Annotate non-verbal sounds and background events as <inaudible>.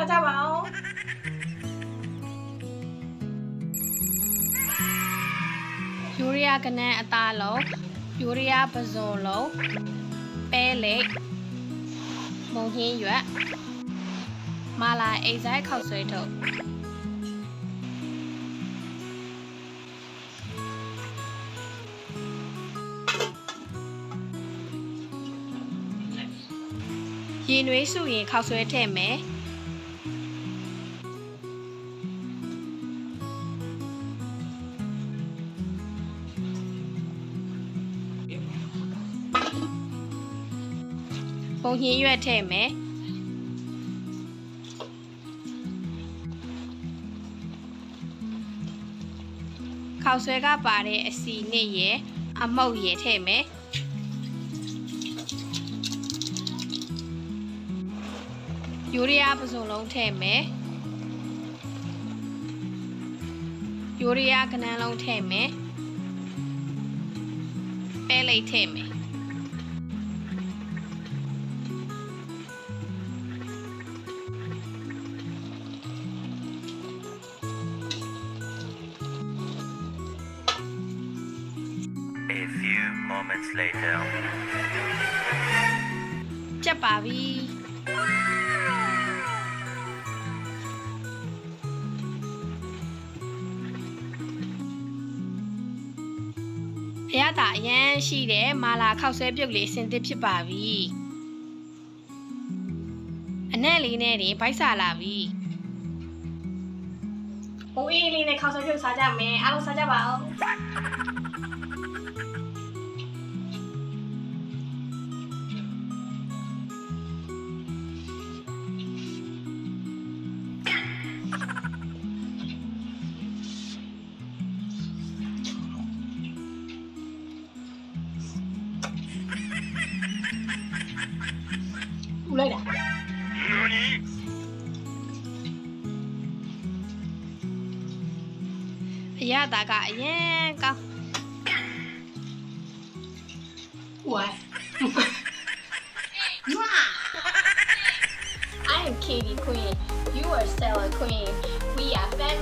စားကြပါအောင်ယူရီးယားကနန်းအသားလုံးယူရီးယားပဇွန်လုံးပဲလိတ်မုံဟင်းရွက်မာလာအိတ်ဆိုင်ခောက်ဆွဲထုတ်ရေနွေးစုရင်ခောက်ဆွဲထည့်မယ် ပုံဟင်းရွက်ထည့်မယ်ခောက်ဆွဲကပါတဲ့အစီနဲ့ရယ်အမုတ်ရယ်ထည့်မယ်ယူရီးယားပစုံလုံးထည့်မယ်ယူရီးယားကနန်းလုံးထည့်မယ်ပဲလိတ်ထည့်မယ် A few moments later. ကြက်ပါပြီအရသာအရန်ရှိတယ်မာလာခောက်ဆွဲပြုတ်လေးအစင်သစ်ဖြစ်ပါပြီအနက်လေးနဲ့တင်ဗိုက်စာလာပြီဟိုအေးလေးနဲ့ခောက်ဆွဲပြုတ်စားကြမယ်အားလုံးစားကြပါဦး ဦးလိုက်တာအရသာကအရင်ကောင်း What? <laughs> I am Katie Queen. You are Stella Queen. We are family.